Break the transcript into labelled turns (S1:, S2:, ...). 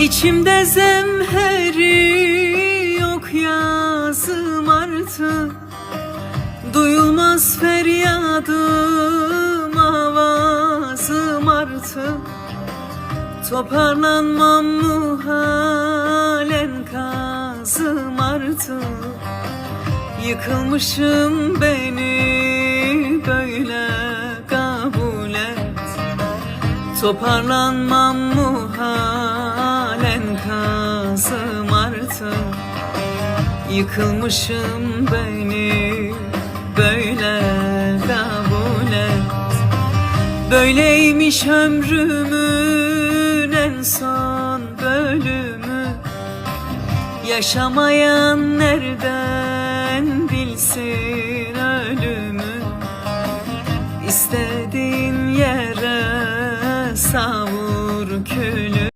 S1: İçimde zemheri yok yazım artık. Duyulmaz feryadım avazım artık. Toparlanmam muhalen kazım artık. Yıkılmışım beni böyle kabul et. Toparlanmam muhalen enkazım artık. Yıkılmışım beni böyle kabul et. Böyleymiş ömrümün en son bölümü. Yaşamayan nereden bilsin ölümü? İstediğin yere savur külü.